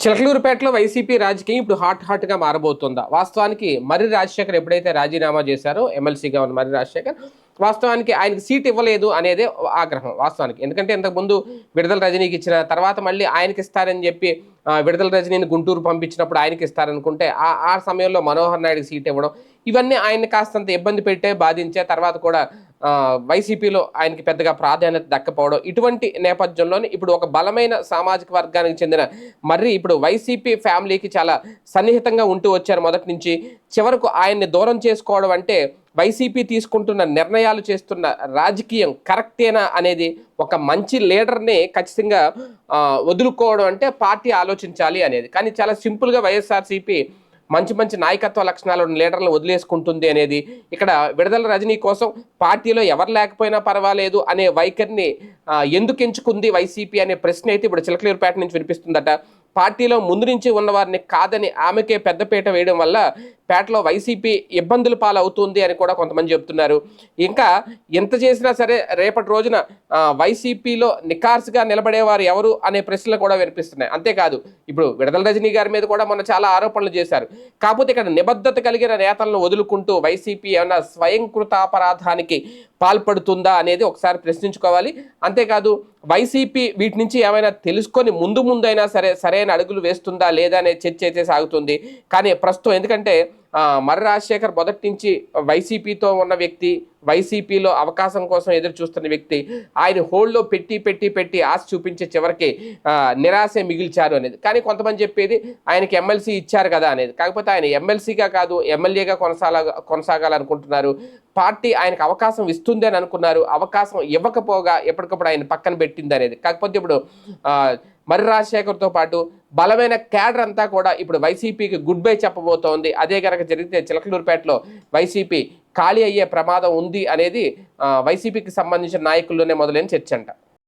చిలకలూరుపేటలో YCP రాజకీయం ఇప్పుడు hot హాట్గా మారబోతుందా? వాస్తవానికి మర్రి రాజశేఖర్ ఎప్పుడైతే రాజీనామా చేశారో ఎమ్మెల్సీగా ఉన్న మర్రి రాజశేఖర్ వాస్తవానికి ఆయనకి సీట్ ఇవ్వలేదు అనేదే ఆగ్రహం వాస్తవానికి. ఎందుకంటే ఇంతకుముందు విడుదల రజనీకి ఇచ్చిన తర్వాత మళ్ళీ ఆయనకి ఇస్తారని చెప్పి విడుదల రజనీని గుంటూరు పంపించినప్పుడు ఆయనకి ఇస్తారనుకుంటే ఆ ఆ సమయంలో మనోహర్ నాయుడు సీట్ ఇవ్వడం ఇవన్నీ ఆయన్ని కాస్తంత ఇబ్బంది పెట్టే బాధించే తర్వాత కూడా వైసీపీలో ఆయనకి పెద్దగా ప్రాధాన్యత దక్కపోవడం ఇటువంటి నేపథ్యంలోనే ఇప్పుడు ఒక బలమైన సామాజిక వర్గానికి చెందిన మర్రి ఇప్పుడు వైసీపీ ఫ్యామిలీకి చాలా సన్నిహితంగా ఉంటూ వచ్చారు మొదటి నుంచి. చివరకు ఆయన్ని దూరం చేసుకోవడం అంటే వైసీపీ తీసుకుంటున్న నిర్ణయాలు చేస్తున్న రాజకీయం కరెక్టేనా అనేది ఒక మంచి లీడర్ని ఖచ్చితంగా వదులుకోవడం అంటే పార్టీ ఆలోచించాలి అనేది. కానీ చాలా సింపుల్గా వైఎస్ఆర్సీపీ మంచి మంచి నాయకత్వ లక్షణాలు ఉన్న లీడర్లను వదిలేసుకుంటుంది అనేది ఇక్కడ విడుదల రజనీ కోసం పార్టీలో ఎవరు లేకపోయినా పర్వాలేదు అనే వైఖరిని ఎందుకు ఎంచుకుంది వైసీపీ అనే ప్రశ్న అయితే ఇప్పుడు చిలకలూరుపేట నుంచి వినిపిస్తుందట. పార్టీలో ముందు నుంచి ఉన్నవారిని కాదని ఆమెకే పెద్దపీట వేయడం వల్ల పేటలో వైసీపీ ఇబ్బందుల పాలవుతుంది అని కూడా కొంతమంది చెప్తున్నారు ఇంకా ఎంత చేసినా సరే రేపటి రోజున వైసీపీలో నికార్స్గా నిలబడేవారు ఎవరు అనే ప్రశ్నలు కూడా వినిపిస్తున్నాయి. అంతేకాదు ఇప్పుడు విడదల రజనీ గారి మీద కూడా మొన్న చాలా ఆరోపణలు చేశారు. కాకపోతే ఇక్కడ నిబద్ధత కలిగిన నేతలను వదులుకుంటూ వైసీపీ ఏమైనా స్వయంకృతాపరాధానికి పాల్పడుతుందా అనేది ఒకసారి ప్రశ్నించుకోవాలి. అంతేకాదు వైసీపీ వీటి నుంచి ఏమైనా తెలుసుకొని ముందు ముందైనా సరే సరైన అడుగులు వేస్తుందా లేదా అనే చర్చ అయితే సాగుతుంది. కానీ ప్రస్తుతం ఎందుకంటే మర్రి రాజశేఖర్ మొదటి నుంచి వైసీపీతో ఉన్న వ్యక్తి వైసీపీలో అవకాశం కోసం ఎదురు చూస్తున్న వ్యక్తి ఆయన హోల్డ్లో పెట్టి పెట్టి పెట్టి ఆశ చూపించే చివరికి నిరాశ మిగిల్చారు అనేది. కానీ కొంతమంది చెప్పేది ఆయనకి ఎమ్మెల్సీ ఇచ్చారు కదా అనేది. కాకపోతే ఆయన ఎమ్మెల్సీగా కాదు ఎమ్మెల్యేగా కొనసాగ కొనసాగాలనుకుంటున్నారు. పార్టీ ఆయనకు అవకాశం ఇస్తుంది అని అనుకున్నారు. అవకాశం ఇవ్వకపోగా ఎప్పటికప్పుడు ఆయన పక్కన పెట్టింది అనేది. కాకపోతే ఇప్పుడు మర్రి రాజశేఖర్తో పాటు బలమైన క్యాడర్ అంతా కూడా ఇప్పుడు వైసీపీకి గుడ్ బై చెప్పబోతోంది. అదే కనుక జరిగితే చిలకలూరుపేటలో వైసీపీ ఖాళీ అయ్యే ప్రమాదం ఉంది అనేది వైసీపీకి సంబంధించిన నాయకుల్లోనే మొదలైన చర్చ అంట.